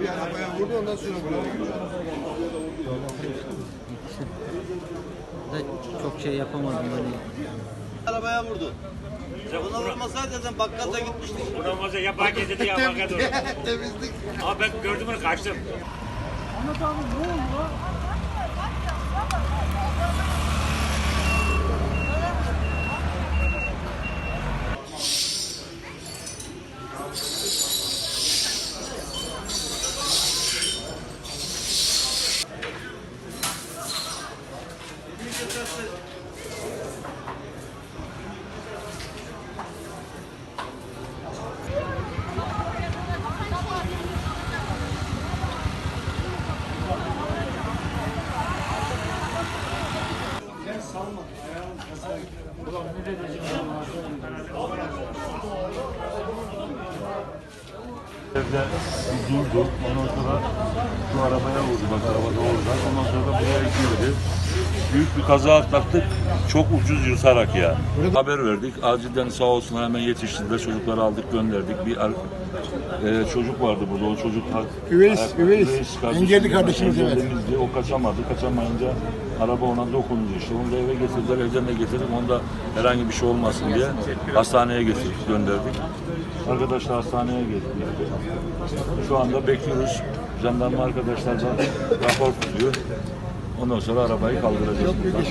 Bir arabaya vurdu ondan sonra. Da çok şey yapamadım hani. Arabaya vurdu. Buna vurmasaydı zaten bakkalda gitmiştik. Buradan fazla yapan gezdi ya baka doğru. Temizlik. Ama ben gördüm onu kaçtım. Evde bir durdu. Ondan sonra şu arabaya vurdu. Bak araba da oradan. Ondan sonra da buraya girdi. Büyük bir kaza atlattık. Çok ucuz yırtarak ya. Haber verdik. Acilden sağ olsunlar hemen yetiştirdiler. Çocukları aldık gönderdik. Bir e, çocuk vardı burada. O çocuk Üveys, Üveys. Engelli kardeşimiz, evet. O kaçamadı. Kaçamayınca araba ona dokundu işte. Onu da eve getirdiler. Evden de getirdik. Onda herhangi bir şey olmasın diye hastaneye getirdik, gönderdik. Arkadaşlar hastaneye getirdik. Şu anda bekliyoruz. Jandarma arkadaşlar da rapor tutuyor. Ondan sonra arabayı kaldıracağız. buradan.